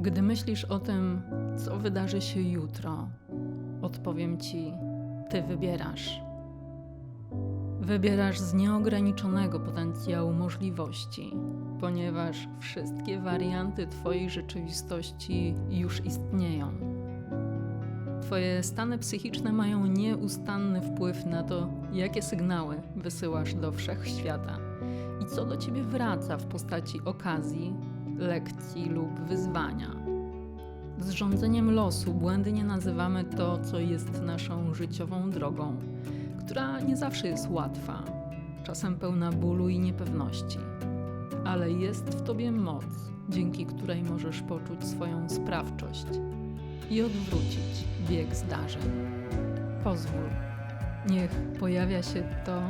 Gdy myślisz o tym, co wydarzy się jutro, odpowiem ci: Ty wybierasz. Wybierasz z nieograniczonego potencjału możliwości, ponieważ wszystkie warianty Twojej rzeczywistości już istnieją. Twoje stany psychiczne mają nieustanny wpływ na to, jakie sygnały wysyłasz do wszechświata i co do Ciebie wraca w postaci okazji, lekcji lub wyzwania. Z rządzeniem losu błędnie nazywamy to, co jest naszą życiową drogą, która nie zawsze jest łatwa, czasem pełna bólu i niepewności, ale jest w tobie moc, dzięki której możesz poczuć swoją sprawczość i odwrócić bieg zdarzeń. Pozwól, niech pojawia się to,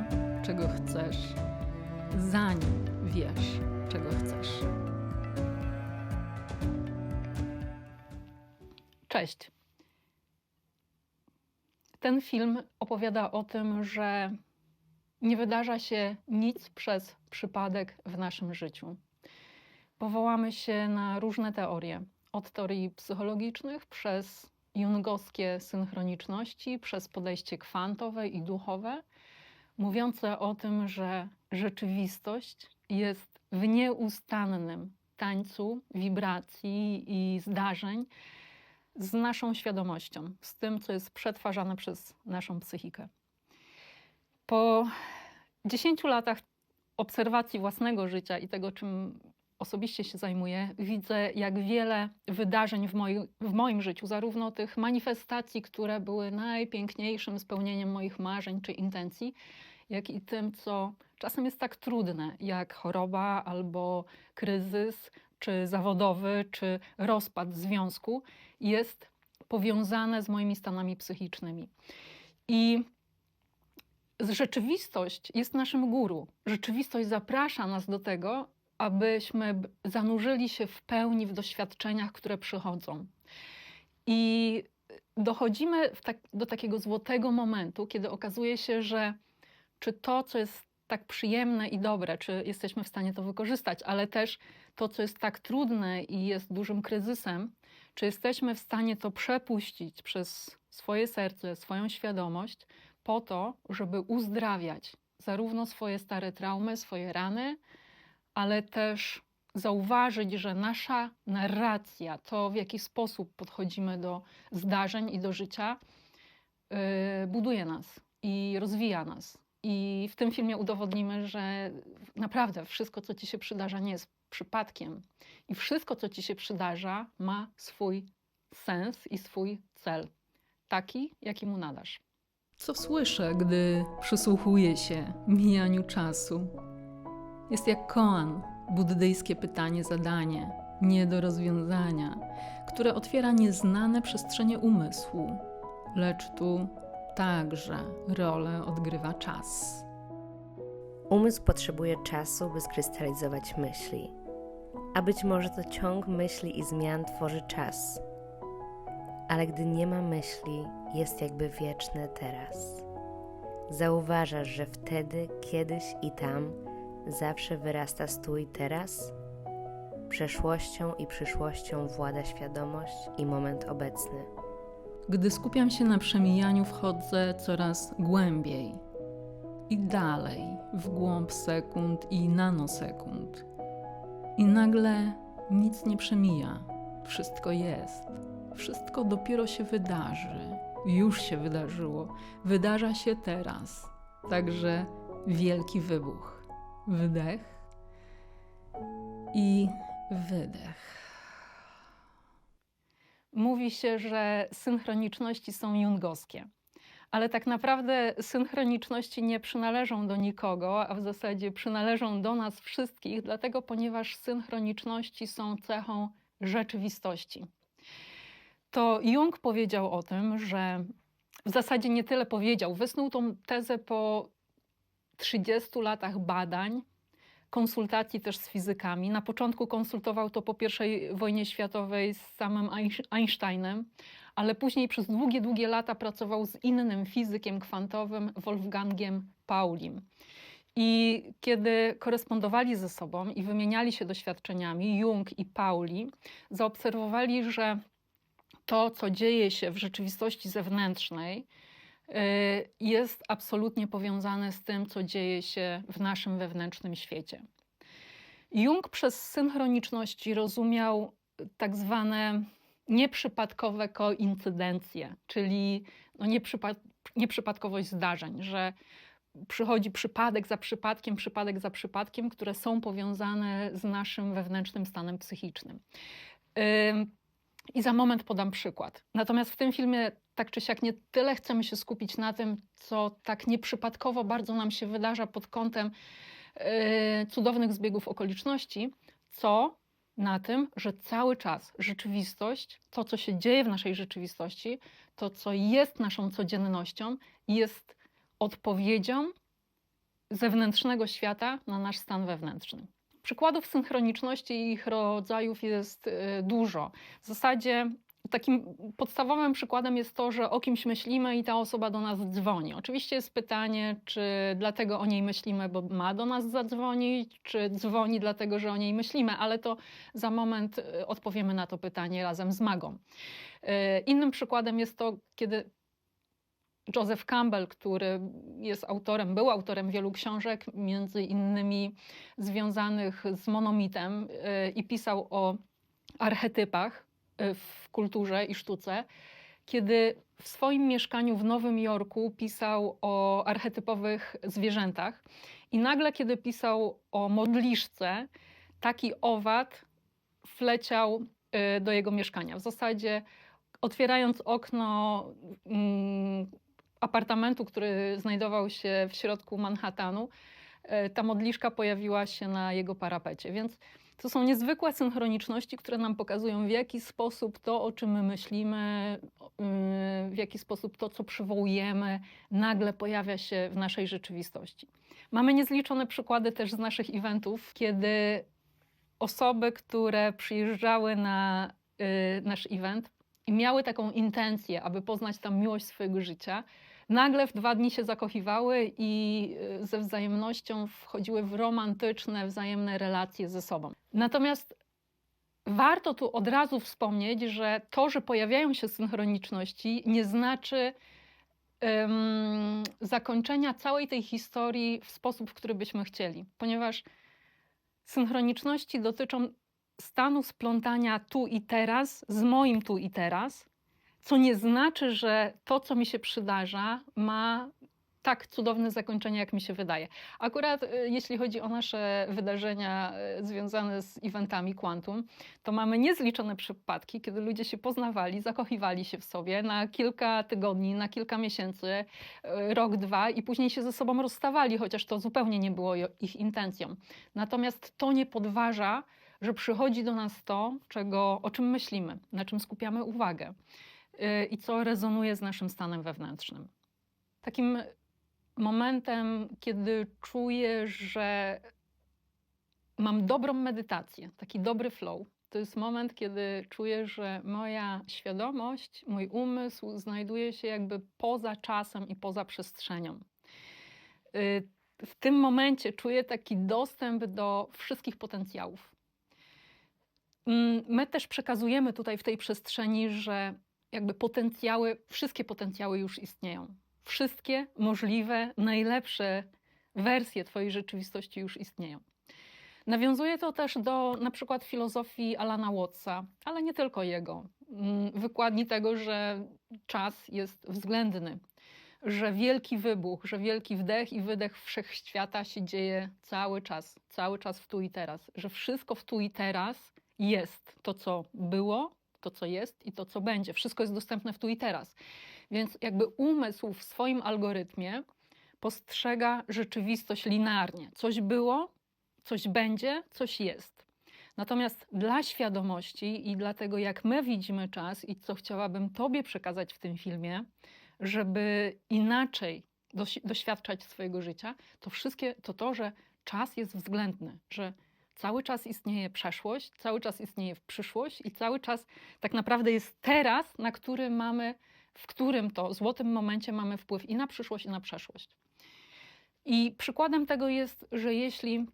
czego chcesz, zanim wiesz, czego chcesz. Cześć. Ten film opowiada o tym, że nie wydarza się nic przez przypadek w naszym życiu. Powołamy się na różne teorie, od teorii psychologicznych przez jungowskie synchroniczności, przez podejście kwantowe i duchowe, mówiące o tym, że rzeczywistość jest w nieustannym tańcu wibracji i zdarzeń z naszą świadomością, z tym, co jest przetwarzane przez naszą psychikę. Po 10 latach obserwacji własnego życia i tego, czym osobiście się zajmuję, widzę, jak wiele wydarzeń w, w moim życiu, zarówno tych manifestacji, które były najpiękniejszym spełnieniem moich marzeń czy intencji, jak i tym, co czasem jest tak trudne, jak choroba albo kryzys, czy zawodowy, czy rozpad związku, jest powiązane z moimi stanami psychicznymi. I rzeczywistość jest naszym guru. Rzeczywistość zaprasza nas do tego, abyśmy zanurzyli się w pełni w doświadczeniach, które przychodzą. I dochodzimy tak, do takiego złotego momentu, kiedy okazuje się, że czy to, co jest tak przyjemne i dobre, czy jesteśmy w stanie to wykorzystać, ale też to, co jest tak trudne i jest dużym kryzysem, czy jesteśmy w stanie to przepuścić przez swoje serce, swoją świadomość, po to, żeby uzdrawiać zarówno swoje stare traumy, swoje rany, ale też zauważyć, że nasza narracja, to w jaki sposób podchodzimy do zdarzeń i do życia, yy, buduje nas i rozwija nas. I w tym filmie udowodnimy, że naprawdę wszystko, co ci się przydarza, nie jest przypadkiem. I wszystko, co ci się przydarza, ma swój sens i swój cel. Taki, jaki mu nadasz. Co słyszę, gdy przysłuchuję się mijaniu czasu? Jest jak koan, buddyjskie pytanie, zadanie, nie do rozwiązania, które otwiera nieznane przestrzenie umysłu, lecz tu także rolę odgrywa czas. Umysł potrzebuje czasu, by skrystalizować myśli, a być może to ciąg myśli i zmian tworzy czas. Ale gdy nie ma myśli, jest jakby wieczne teraz. Zauważasz, że wtedy, kiedyś i tam zawsze wyrasta stój teraz? Przeszłością i przyszłością włada świadomość i moment obecny. Gdy skupiam się na przemijaniu, wchodzę coraz głębiej i dalej w głąb sekund i nanosekund. I nagle nic nie przemija, wszystko jest, wszystko dopiero się wydarzy, już się wydarzyło, wydarza się teraz. Także wielki wybuch, wdech i wydech. Mówi się, że synchroniczności są jungowskie. Ale tak naprawdę synchroniczności nie przynależą do nikogo, a w zasadzie przynależą do nas wszystkich, dlatego ponieważ synchroniczności są cechą rzeczywistości. To Jung powiedział o tym, że w zasadzie nie tyle powiedział, wysnuł tą tezę po 30 latach badań, konsultacji też z fizykami. Na początku konsultował to po I wojnie światowej z samym Einsteinem, ale później przez długie, długie lata pracował z innym fizykiem kwantowym, Wolfgangiem Paulim. I kiedy korespondowali ze sobą i wymieniali się doświadczeniami, Jung i Pauli, zaobserwowali, że to, co dzieje się w rzeczywistości zewnętrznej, jest absolutnie powiązane z tym, co dzieje się w naszym wewnętrznym świecie. Jung przez synchroniczności rozumiał tak zwane nieprzypadkowe koincydencje, czyli no nieprzypad nieprzypadkowość zdarzeń, że przychodzi przypadek za przypadkiem, przypadek za przypadkiem, które są powiązane z naszym wewnętrznym stanem psychicznym. Ym, I za moment podam przykład. Natomiast w tym filmie tak czy siak nie tyle chcemy się skupić na tym, co tak nieprzypadkowo bardzo nam się wydarza pod kątem yy, cudownych zbiegów okoliczności, co na tym, że cały czas rzeczywistość, to co się dzieje w naszej rzeczywistości, to co jest naszą codziennością, jest odpowiedzią zewnętrznego świata na nasz stan wewnętrzny. Przykładów synchroniczności i ich rodzajów jest y, dużo. W zasadzie takim podstawowym przykładem jest to, że o kimś myślimy i ta osoba do nas dzwoni. Oczywiście jest pytanie, czy dlatego o niej myślimy, bo ma do nas zadzwonić, czy dzwoni dlatego, że o niej myślimy, ale to za moment y, odpowiemy na to pytanie razem z Magą. Y, Innym przykładem jest to, kiedy Joseph Campbell, który jest autorem, był autorem wielu książek, między innymi związanych z monomitem y, i pisał o archetypach y, w kulturze i sztuce, kiedy w swoim mieszkaniu w Nowym Jorku pisał o archetypowych zwierzętach i nagle, kiedy pisał o modliszce, taki owad wleciał y, do jego mieszkania. W zasadzie otwierając okno mm, apartamentu, który znajdował się w środku Manhattanu, e, ta modliszka pojawiła się na jego parapecie. Więc to są niezwykłe synchroniczności, które nam pokazują, w jaki sposób to, o czym my myślimy, yy, w jaki sposób to, co przywołujemy, nagle pojawia się w naszej rzeczywistości. Mamy niezliczone przykłady też z naszych eventów, kiedy osoby, które przyjeżdżały na yy, nasz event i miały taką intencję, aby poznać tam miłość swojego życia, nagle w dwa dni się zakochiwały i y, ze wzajemnością wchodziły w romantyczne, wzajemne relacje ze sobą. Natomiast warto tu od razu wspomnieć, że to, że pojawiają się synchroniczności, nie znaczy ym, zakończenia całej tej historii w sposób, w który byśmy chcieli, ponieważ synchroniczności dotyczą stanu splątania tu i teraz z moim tu i teraz, co nie znaczy, że to, co mi się przydarza, ma tak cudowne zakończenie, jak mi się wydaje. Akurat y, jeśli chodzi o nasze wydarzenia y, związane z eventami Quantum, to mamy niezliczone przypadki, kiedy ludzie się poznawali, zakochiwali się w sobie na kilka tygodni, na kilka miesięcy, y, rok, dwa i później się ze sobą rozstawali, chociaż to zupełnie nie było ich intencją. Natomiast to nie podważa, że przychodzi do nas to, czego, o czym myślimy, na czym skupiamy uwagę i co rezonuje z naszym stanem wewnętrznym. Takim momentem, kiedy czuję, że mam dobrą medytację, taki dobry flow, to jest moment, kiedy czuję, że moja świadomość, mój umysł znajduje się jakby poza czasem i poza przestrzenią. Y, W tym momencie czuję taki dostęp do wszystkich potencjałów. Mm, My też przekazujemy tutaj w tej przestrzeni, że jakby potencjały, wszystkie potencjały już istnieją. Wszystkie możliwe, najlepsze wersje Twojej rzeczywistości już istnieją. Nawiązuje to też do na przykład filozofii Alana Wattsa, ale nie tylko jego. Mm, Wykładni tego, że czas jest względny, że wielki wybuch, że wielki wdech i wydech wszechświata się dzieje cały czas, cały czas w tu i teraz, że wszystko w tu i teraz jest to, co było, to, co jest i to, co będzie. Wszystko jest dostępne w tu i teraz. Więc jakby umysł w swoim algorytmie postrzega rzeczywistość linearnie. Coś było, coś będzie, coś jest. Natomiast dla świadomości i dla tego, jak my widzimy czas i co chciałabym Tobie przekazać w tym filmie, żeby inaczej doświadczać swojego życia, to wszystkie to to, że czas jest względny, że cały czas istnieje przeszłość, cały czas istnieje przyszłość i cały czas tak naprawdę jest teraz, na który mamy, w którym to złotym momencie mamy wpływ i na przyszłość, i na przeszłość. I przykładem tego jest, że jeśli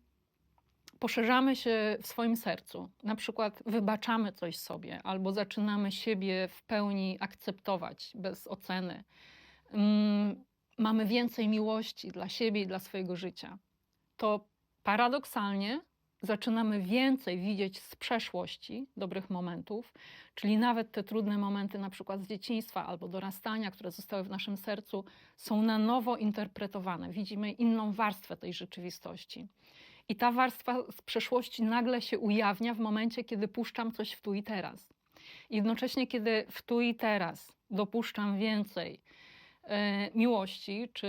poszerzamy się w swoim sercu, na przykład wybaczamy coś sobie, albo zaczynamy siebie w pełni akceptować bez oceny, mm, mamy więcej miłości dla siebie i dla swojego życia, to paradoksalnie zaczynamy więcej widzieć z przeszłości dobrych momentów, czyli nawet te trudne momenty, na przykład z dzieciństwa albo dorastania, które zostały w naszym sercu, są na nowo interpretowane. Widzimy inną warstwę tej rzeczywistości. I ta warstwa z przeszłości nagle się ujawnia w momencie, kiedy puszczam coś w tu i teraz. Jednocześnie, kiedy w tu i teraz dopuszczam więcej miłości, czy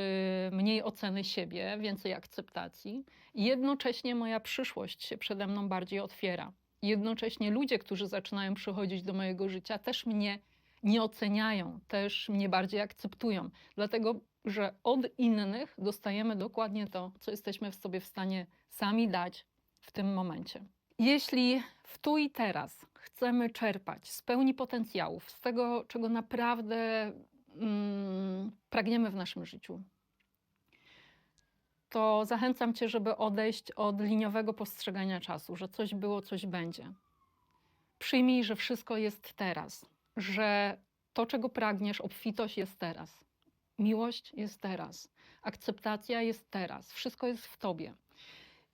mniej oceny siebie, więcej akceptacji, jednocześnie moja przyszłość się przede mną bardziej otwiera. Jednocześnie ludzie, którzy zaczynają przychodzić do mojego życia, też mnie nie oceniają, też mnie bardziej akceptują, dlatego że od innych dostajemy dokładnie to, co jesteśmy w sobie w stanie sami dać w tym momencie. Jeśli w tu i teraz chcemy czerpać z pełni potencjałów, z tego, czego naprawdę mm, pragniemy w naszym życiu, to zachęcam Cię, żeby odejść od liniowego postrzegania czasu, że coś było, coś będzie. Przyjmij, że wszystko jest teraz, że to, czego pragniesz, obfitość jest teraz, miłość jest teraz, akceptacja jest teraz, wszystko jest w Tobie.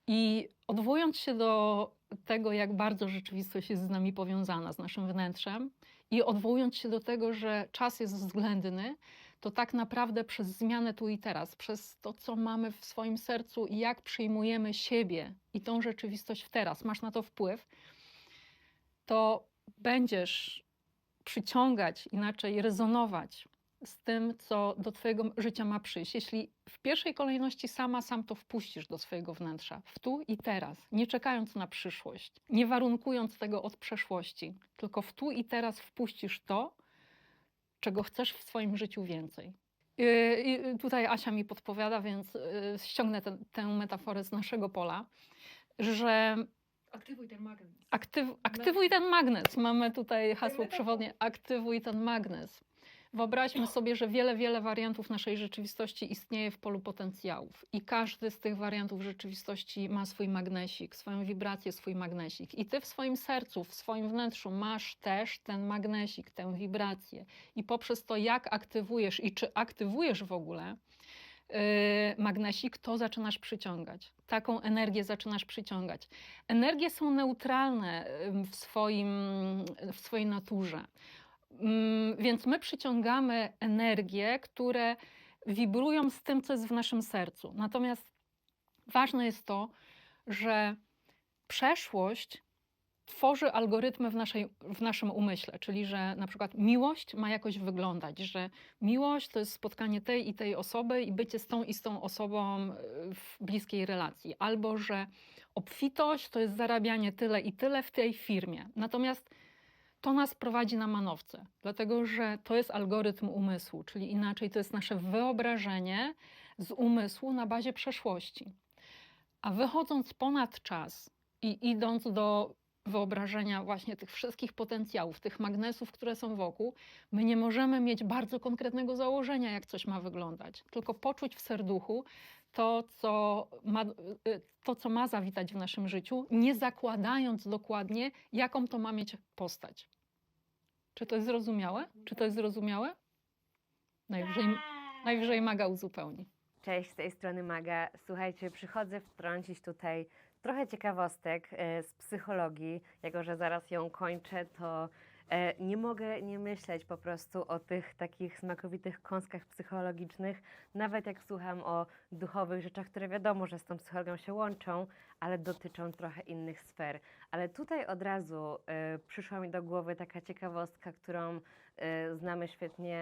I odwołując się do tego, jak bardzo rzeczywistość jest z nami powiązana, z naszym wnętrzem, i odwołując się do tego, że czas jest względny, to tak naprawdę przez zmianę tu i teraz, przez to, co mamy w swoim sercu i jak przyjmujemy siebie i tą rzeczywistość w teraz, masz na to wpływ, to będziesz przyciągać, inaczej rezonować z tym, co do Twojego życia ma przyjść. Jeśli w pierwszej kolejności sama, sam to wpuścisz do swojego wnętrza, w tu i teraz, nie czekając na przyszłość, nie warunkując tego od przeszłości, tylko w tu i teraz wpuścisz to, czego chcesz w swoim życiu więcej. I tutaj Asia mi podpowiada, więc yy, ściągnę tę- tę metaforę z naszego pola, że Aktywuj ten magnes. Aktyw, aktywuj ten magnes. Mamy tutaj hasło przewodnie aktywuj ten magnes. Wyobraźmy sobie, że wiele, wiele wariantów naszej rzeczywistości istnieje w polu potencjałów i każdy z tych wariantów rzeczywistości ma swój magnesik, swoją wibrację, swój magnesik. I ty w swoim sercu, w swoim wnętrzu masz też ten magnesik, tę wibrację. I poprzez to, jak aktywujesz i czy aktywujesz w ogóle yy, magnesik, to zaczynasz przyciągać. Taką energię zaczynasz przyciągać. Energie są neutralne ym, w, swoim, w swojej naturze. Mm, Więc my przyciągamy energie, które wibrują z tym, co jest w naszym sercu. Natomiast ważne jest to, że przeszłość tworzy algorytmy w, naszej, w naszym umyśle, czyli że na przykład miłość ma jakoś wyglądać, że miłość to jest spotkanie tej i tej osoby i bycie z tą i z tą osobą y, w bliskiej relacji, albo że obfitość to jest zarabianie tyle i tyle w tej firmie. Natomiast to nas prowadzi na manowce, dlatego że to jest algorytm umysłu, czyli inaczej to jest nasze wyobrażenie z umysłu na bazie przeszłości. A wychodząc ponad czas i idąc do wyobrażenia właśnie tych wszystkich potencjałów, tych magnesów, które są wokół, my nie możemy mieć bardzo konkretnego założenia, jak coś ma wyglądać, tylko poczuć w serduchu to, co ma, y, to, co ma zawitać w naszym życiu, nie zakładając dokładnie, jaką to ma mieć postać. Czy to jest zrozumiałe? Czy to jest zrozumiałe? Najwyżej, najwyżej Maga uzupełni. Cześć, z tej strony Maga. Słuchajcie, przychodzę wtrącić tutaj trochę ciekawostek e, z psychologii. Jako, że zaraz ją kończę, to nie mogę nie myśleć po prostu o tych takich smakowitych kąskach psychologicznych, nawet jak słucham o duchowych rzeczach, które wiadomo, że z tą psychologią się łączą, ale dotyczą trochę innych sfer. Ale tutaj od razu e, przyszła mi do głowy taka ciekawostka, którą e, znamy świetnie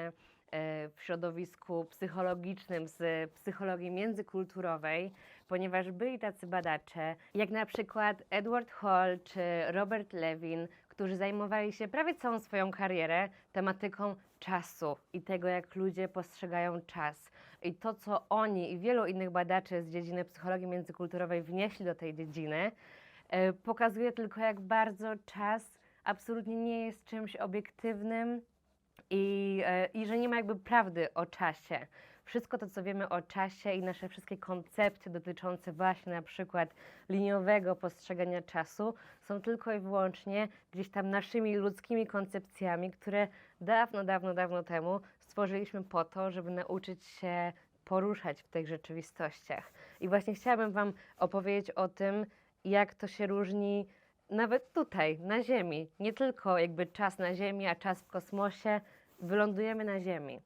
e, w środowisku psychologicznym z psychologii międzykulturowej, ponieważ byli tacy badacze, jak na przykład Edward Hall czy Robert Levin, którzy zajmowali się prawie całą swoją karierę tematyką czasu i tego, jak ludzie postrzegają czas. I to, co oni i wielu innych badaczy z dziedziny psychologii międzykulturowej wnieśli do tej dziedziny, e, pokazuje tylko, jak bardzo czas absolutnie nie jest czymś obiektywnym i, e, i że nie ma jakby prawdy o czasie. Wszystko to, co wiemy o czasie i nasze wszystkie koncepty dotyczące właśnie na przykład liniowego postrzegania czasu, są tylko i wyłącznie gdzieś tam naszymi ludzkimi koncepcjami, które dawno, dawno, dawno temu stworzyliśmy po to, żeby nauczyć się poruszać w tych rzeczywistościach. I właśnie chciałabym Wam opowiedzieć o tym, jak to się różni nawet tutaj, na Ziemi. Nie tylko jakby czas na Ziemi, a czas w kosmosie. Wylądujemy na Ziemi.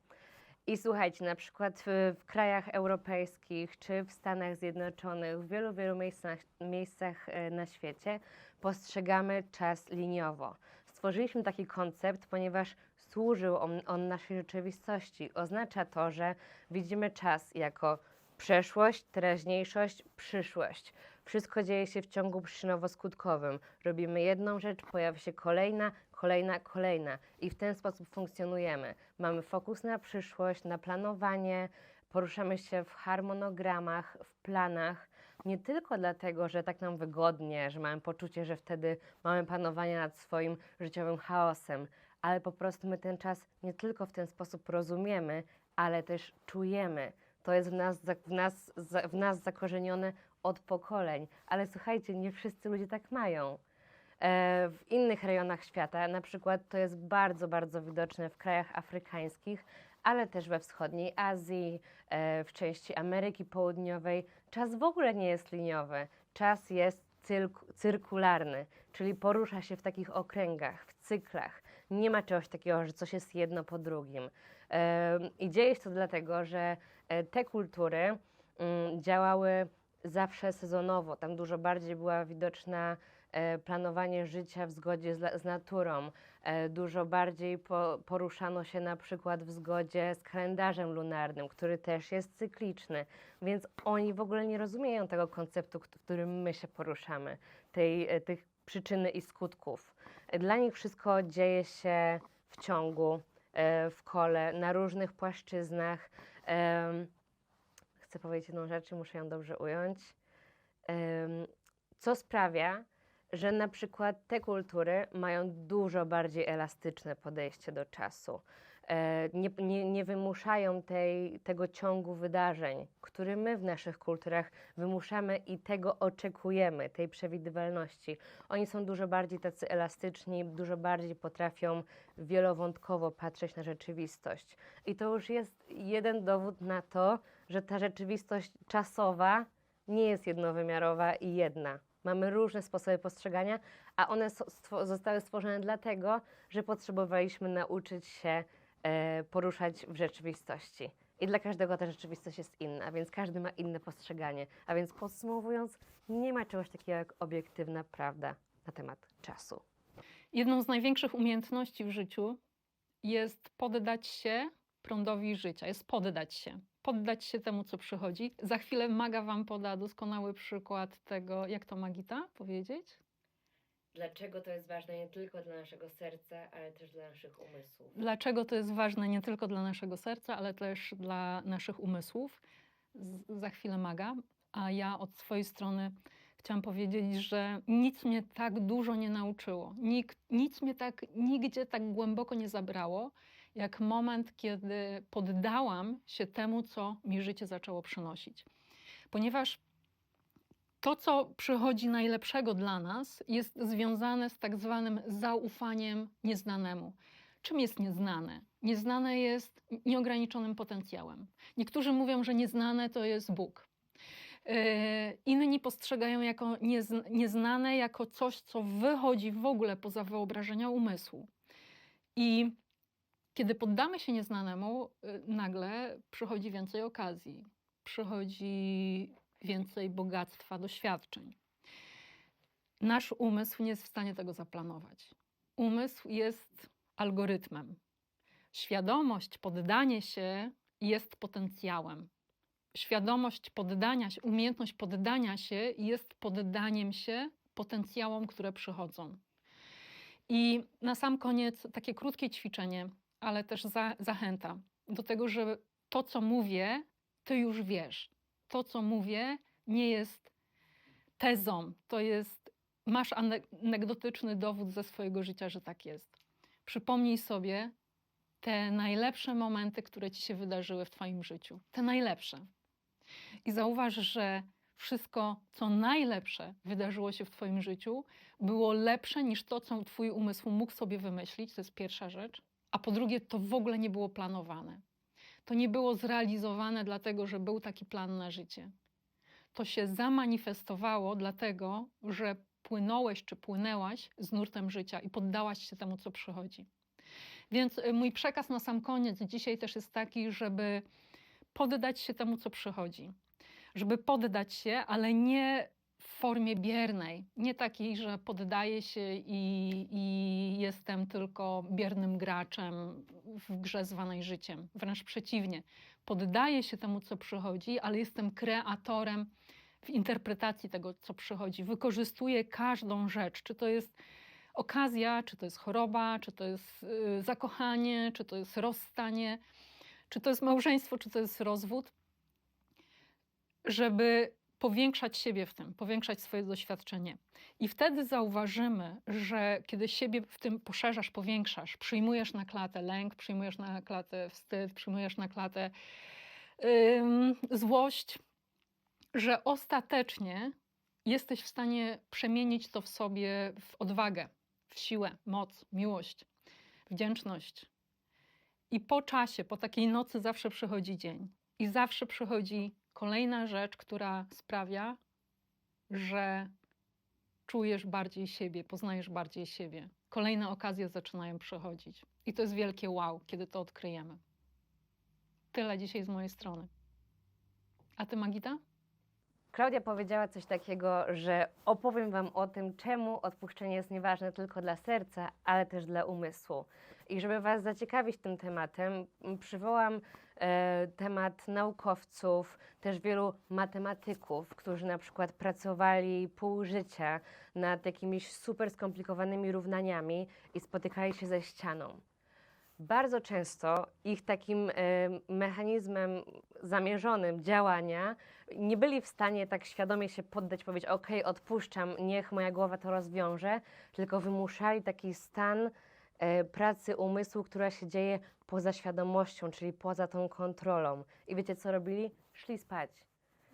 I słuchajcie, na przykład w, w krajach europejskich czy w Stanach Zjednoczonych, w wielu, wielu miejscach, miejscach e, na świecie postrzegamy czas liniowo. Stworzyliśmy taki koncept, ponieważ służył on, on naszej rzeczywistości. Oznacza to, że widzimy czas jako przeszłość, teraźniejszość, przyszłość. Wszystko dzieje się w ciągu przyczynowo-skutkowym. Robimy jedną rzecz, pojawia się kolejna, kolejna, kolejna i w ten sposób funkcjonujemy. Mamy fokus na przyszłość, na planowanie, poruszamy się w harmonogramach, w planach. Nie tylko dlatego, że tak nam wygodnie, że mamy poczucie, że wtedy mamy panowanie nad swoim życiowym chaosem, ale po prostu my ten czas nie tylko w ten sposób rozumiemy, ale też czujemy. To jest w nas, w nas, w nas zakorzenione od pokoleń. Ale słuchajcie, nie wszyscy ludzie tak mają. E, W innych rejonach świata, na przykład to jest bardzo, bardzo widoczne w krajach afrykańskich, ale też we wschodniej Azji, e, w części Ameryki Południowej, czas w ogóle nie jest liniowy. Czas jest cyrk- cyrkularny, czyli porusza się w takich okręgach, w cyklach. Nie ma czegoś takiego, że coś jest jedno po drugim. Em, I dzieje się to dlatego, że e, te kultury mm, działały zawsze sezonowo. Tam dużo bardziej była widoczna e, planowanie życia w zgodzie z, z naturą. E, Dużo bardziej po, poruszano się na przykład w zgodzie z kalendarzem lunarnym, który też jest cykliczny. Więc oni w ogóle nie rozumieją tego konceptu, w którym my się poruszamy, tej, e, tych przyczyny i skutków. E, Dla nich wszystko dzieje się w ciągu, e, w kole, na różnych płaszczyznach. Chcę powiedzieć jedną rzecz muszę ją dobrze ująć. Co sprawia, że na przykład te kultury mają dużo bardziej elastyczne podejście do czasu. E, Nie, nie, nie wymuszają tej, tego ciągu wydarzeń, który my w naszych kulturach wymuszamy i tego oczekujemy, tej przewidywalności. Oni są dużo bardziej tacy elastyczni, dużo bardziej potrafią wielowątkowo patrzeć na rzeczywistość. I to już jest jeden dowód na to, że ta rzeczywistość czasowa nie jest jednowymiarowa i jedna. Mamy różne sposoby postrzegania, a one stwo- zostały stworzone dlatego, że potrzebowaliśmy nauczyć się e, poruszać w rzeczywistości. I dla każdego ta rzeczywistość jest inna, więc każdy ma inne postrzeganie. A więc podsumowując, nie ma czegoś takiego jak obiektywna prawda na temat czasu. Jedną z największych umiejętności w życiu jest poddać się prądowi życia, jest poddać się. Poddać się temu, co przychodzi. Za chwilę Maga Wam poda doskonały przykład tego, jak to Magita powiedzieć? Dlaczego to jest ważne nie tylko dla naszego serca, ale też dla naszych umysłów? Dlaczego to jest ważne nie tylko dla naszego serca, ale też dla naszych umysłów? Z, za chwilę Maga. A ja od swojej strony chciałam powiedzieć, że nic mnie tak dużo nie nauczyło. Nikt, nic mnie tak nigdzie tak głęboko nie zabrało, jak moment, kiedy poddałam się temu, co mi życie zaczęło przynosić. Ponieważ to, co przychodzi najlepszego dla nas, jest związane z tak zwanym zaufaniem nieznanemu. Czym jest nieznane? Nieznane jest nieograniczonym potencjałem. Niektórzy mówią, że nieznane to jest Bóg. Yy, Inni postrzegają jako niezn- nieznane jako coś, co wychodzi w ogóle poza wyobrażenia umysłu. I kiedy poddamy się nieznanemu, yy, nagle przychodzi więcej okazji, przychodzi więcej bogactwa doświadczeń. Nasz umysł nie jest w stanie tego zaplanować. Umysł jest algorytmem. Świadomość, poddanie się jest potencjałem. Świadomość poddania się, umiejętność poddania się jest poddaniem się potencjałom, które przychodzą. I na sam koniec takie krótkie ćwiczenie, ale też za, zachęta do tego, że to, co mówię, ty już wiesz. To, co mówię, nie jest tezą, to jest, masz ane- anegdotyczny dowód ze swojego życia, że tak jest. Przypomnij sobie, te najlepsze momenty, które ci się wydarzyły w twoim życiu. Te najlepsze. I zauważ, że wszystko, co najlepsze wydarzyło się w twoim życiu, było lepsze niż to, co twój umysł mógł sobie wymyślić. To jest pierwsza rzecz. A po drugie, to w ogóle nie było planowane. To nie było zrealizowane dlatego, że był taki plan na życie. To się zamanifestowało dlatego, że płynąłeś czy płynęłaś z nurtem życia i poddałaś się temu, co przychodzi. Więc y, mój przekaz na sam koniec dzisiaj też jest taki, żeby poddać się temu, co przychodzi. Żeby poddać się, ale nie w formie biernej, nie takiej, że poddaję się i, i jestem tylko biernym graczem w grze zwanej życiem. Wręcz przeciwnie, poddaję się temu, co przychodzi, ale jestem kreatorem w interpretacji tego, co przychodzi. Wykorzystuję każdą rzecz, czy to jest okazja, czy to jest choroba, czy to jest y, zakochanie, czy to jest rozstanie, czy to jest małżeństwo, czy to jest rozwód, żeby powiększać siebie w tym, powiększać swoje doświadczenie. I wtedy zauważymy, że kiedy siebie w tym poszerzasz, powiększasz, przyjmujesz na klatę lęk, przyjmujesz na klatę wstyd, przyjmujesz na klatę ym, złość, że ostatecznie jesteś w stanie przemienić to w sobie w odwagę, w siłę, moc, miłość, wdzięczność. I po czasie, po takiej nocy zawsze przychodzi dzień. I zawsze przychodzi kolejna rzecz, która sprawia, że czujesz bardziej siebie, poznajesz bardziej siebie. Kolejne okazje zaczynają przychodzić. I to jest wielkie wow, kiedy to odkryjemy. Tyle dzisiaj z mojej strony. A ty, Magita? Klaudia powiedziała coś takiego, że opowiem Wam o tym, czemu odpuszczenie jest nieważne tylko dla serca, ale też dla umysłu. I żeby Was zaciekawić tym tematem, przywołam e, temat naukowców, też wielu matematyków, którzy na przykład pracowali pół życia nad jakimiś super skomplikowanymi równaniami i spotykali się ze ścianą bardzo często ich takim e, mechanizmem zamierzonym działania nie byli w stanie tak świadomie się poddać, powiedzieć: OK, odpuszczam, niech moja głowa to rozwiąże, tylko wymuszali taki stan e, pracy umysłu, która się dzieje poza świadomością, czyli poza tą kontrolą. I wiecie, co robili? Szli spać.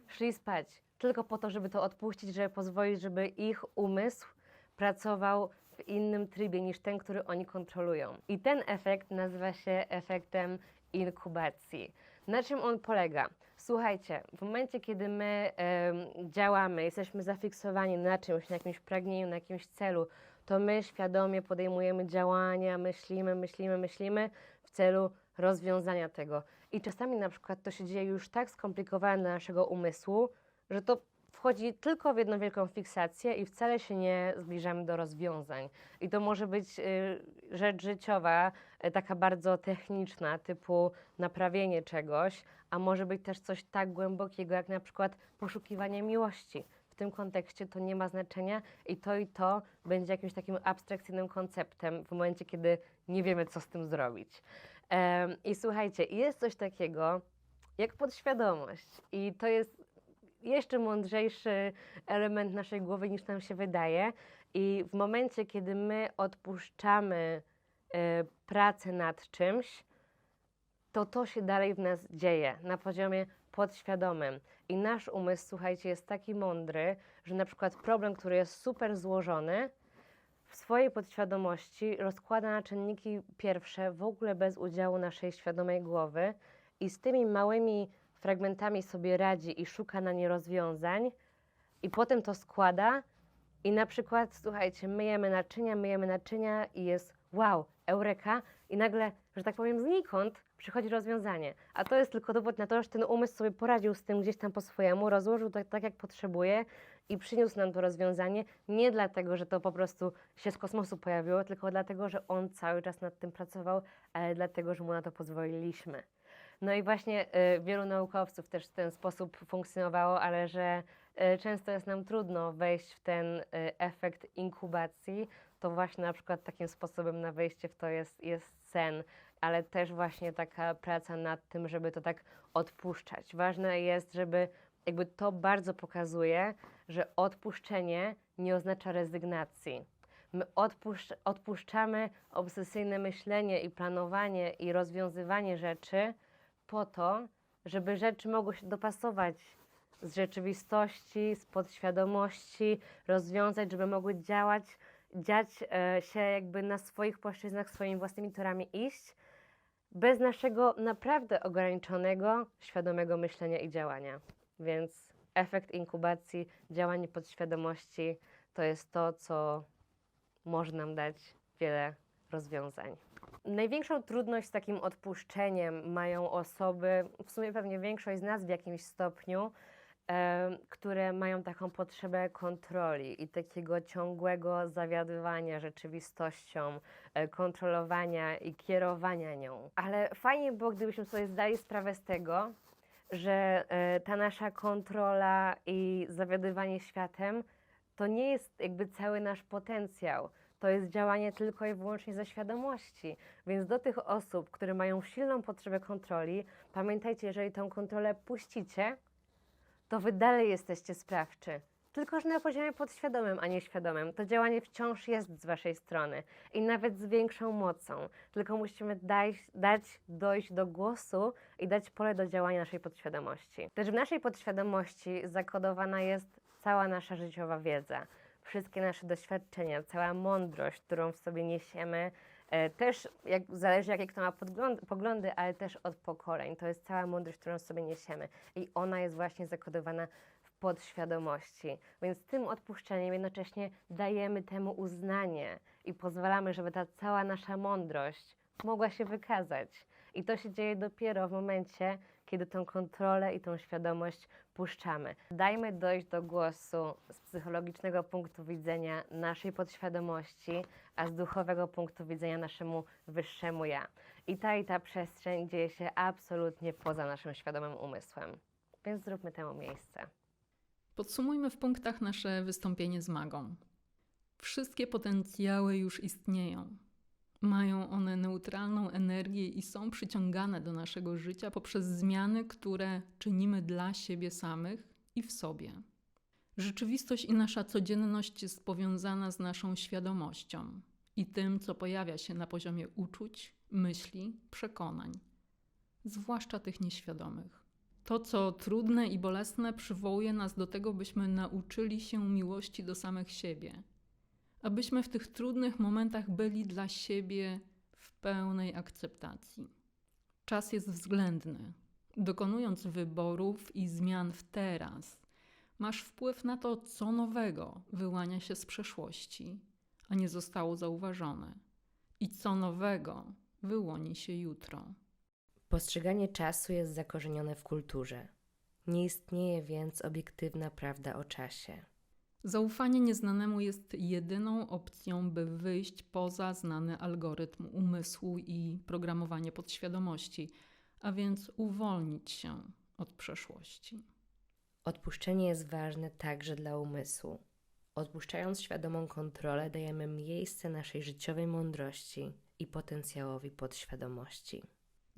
Szli spać tylko po to, żeby to odpuścić, żeby pozwolić, żeby ich umysł pracował w innym trybie niż ten, który oni kontrolują. I ten efekt nazywa się efektem inkubacji. Na czym on polega? Słuchajcie, w momencie, kiedy my em, działamy, jesteśmy zafiksowani na czymś, na jakimś pragnieniu, na jakimś celu, to my świadomie podejmujemy działania, myślimy, myślimy, myślimy w celu rozwiązania tego. I czasami na przykład to się dzieje już tak skomplikowane dla naszego umysłu, że to wchodzi tylko w jedną wielką fiksację i wcale się nie zbliżamy do rozwiązań. I to może być y, rzecz życiowa, y, taka bardzo techniczna, typu naprawienie czegoś, a może być też coś tak głębokiego, jak na przykład poszukiwanie miłości. W tym kontekście to nie ma znaczenia i to i to będzie jakimś takim abstrakcyjnym konceptem w momencie, kiedy nie wiemy, co z tym zrobić. I słuchajcie, jest coś takiego jak podświadomość i to jest jeszcze mądrzejszy element naszej głowy niż nam się wydaje. I w momencie, kiedy my odpuszczamy e, pracę nad czymś, to to się dalej w nas dzieje na poziomie podświadomym. I nasz umysł, słuchajcie, jest taki mądry, że na przykład problem, który jest super złożony, w swojej podświadomości rozkłada na czynniki pierwsze w ogóle bez udziału naszej świadomej głowy i z tymi małymi fragmentami sobie radzi i szuka na nie rozwiązań i potem to składa i na przykład, słuchajcie, myjemy naczynia, myjemy naczynia i jest wow, eureka i nagle, że tak powiem, znikąd przychodzi rozwiązanie. A to jest tylko dowód na to, że ten umysł sobie poradził z tym gdzieś tam po swojemu, rozłożył tak, tak jak potrzebuje i przyniósł nam to rozwiązanie nie dlatego, że to po prostu się z kosmosu pojawiło, tylko dlatego, że on cały czas nad tym pracował, ale dlatego, że mu na to pozwoliliśmy. No i właśnie y, wielu naukowców też w ten sposób funkcjonowało, ale że y, często jest nam trudno wejść w ten y, efekt inkubacji, to właśnie na przykład takim sposobem na wejście w to jest, jest sen, ale też właśnie taka praca nad tym, żeby to tak odpuszczać. Ważne jest, żeby jakby to bardzo pokazuje, że odpuszczenie nie oznacza rezygnacji. My odpuszcz- odpuszczamy obsesyjne myślenie i planowanie i rozwiązywanie rzeczy po to, żeby rzeczy mogły się dopasować z rzeczywistości, z podświadomości, rozwiązać, żeby mogły działać, dziać e, się jakby na swoich płaszczyznach, swoimi własnymi torami iść, bez naszego naprawdę ograniczonego, świadomego myślenia i działania. Więc efekt inkubacji, działanie podświadomości to jest to, co może nam dać wiele rozwiązań. Największą trudność z takim odpuszczeniem mają osoby, w sumie pewnie większość z nas w jakimś stopniu, e, które mają taką potrzebę kontroli i takiego ciągłego zawiadywania rzeczywistością, e, kontrolowania i kierowania nią. Ale fajnie było, gdybyśmy sobie zdali sprawę z tego, że e, ta nasza kontrola i zawiadywanie światem to nie jest jakby cały nasz potencjał. To jest działanie tylko i wyłącznie ze świadomości. Więc do tych osób, które mają silną potrzebę kontroli, pamiętajcie, jeżeli tą kontrolę puścicie, to wy dalej jesteście sprawczy. Tylko, że na poziomie podświadomym, a nie świadomym. To działanie wciąż jest z waszej strony i nawet z większą mocą. Tylko musimy dać, dać dojść do głosu i dać pole do działania naszej podświadomości. Też w naszej podświadomości zakodowana jest cała nasza życiowa wiedza, wszystkie nasze doświadczenia, cała mądrość, którą w sobie niesiemy. E, Też jak, zależy, jakie kto ma podgląd, poglądy, ale też od pokoleń. To jest cała mądrość, którą w sobie niesiemy. I ona jest właśnie zakodowana w podświadomości. Więc tym odpuszczeniem jednocześnie dajemy temu uznanie i pozwalamy, żeby ta cała nasza mądrość mogła się wykazać. I to się dzieje dopiero w momencie, kiedy tą kontrolę i tą świadomość puszczamy. Dajmy dojść do głosu z psychologicznego punktu widzenia naszej podświadomości, a z duchowego punktu widzenia naszemu wyższemu ja. I ta i ta przestrzeń dzieje się absolutnie poza naszym świadomym umysłem. Więc zróbmy temu miejsce. Podsumujmy w punktach nasze wystąpienie z magą. Wszystkie potencjały już istnieją. Mają one neutralną energię i są przyciągane do naszego życia poprzez zmiany, które czynimy dla siebie samych i w sobie. Rzeczywistość i nasza codzienność jest powiązana z naszą świadomością i tym, co pojawia się na poziomie uczuć, myśli, przekonań, zwłaszcza tych nieświadomych. To, co trudne i bolesne, przywołuje nas do tego, byśmy nauczyli się miłości do samych siebie, abyśmy w tych trudnych momentach byli dla siebie w pełnej akceptacji. Czas jest względny. Dokonując wyborów i zmian w teraz, masz wpływ na to, co nowego wyłania się z przeszłości, a nie zostało zauważone, i co nowego wyłoni się jutro. Postrzeganie czasu jest zakorzenione w kulturze. Nie istnieje więc obiektywna prawda o czasie. Zaufanie nieznanemu jest jedyną opcją, by wyjść poza znany algorytm umysłu i programowanie podświadomości, a więc uwolnić się od przeszłości. Odpuszczenie jest ważne także dla umysłu. Odpuszczając świadomą kontrolę, dajemy miejsce naszej życiowej mądrości i potencjałowi podświadomości.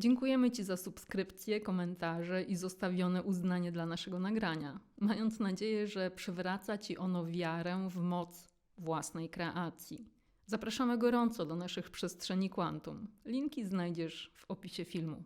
Dziękujemy Ci za subskrypcję, komentarze i zostawione uznanie dla naszego nagrania, mając nadzieję, że przywraca Ci ono wiarę w moc własnej kreacji. Zapraszamy gorąco do naszych przestrzeni kwantum. Linki znajdziesz w opisie filmu.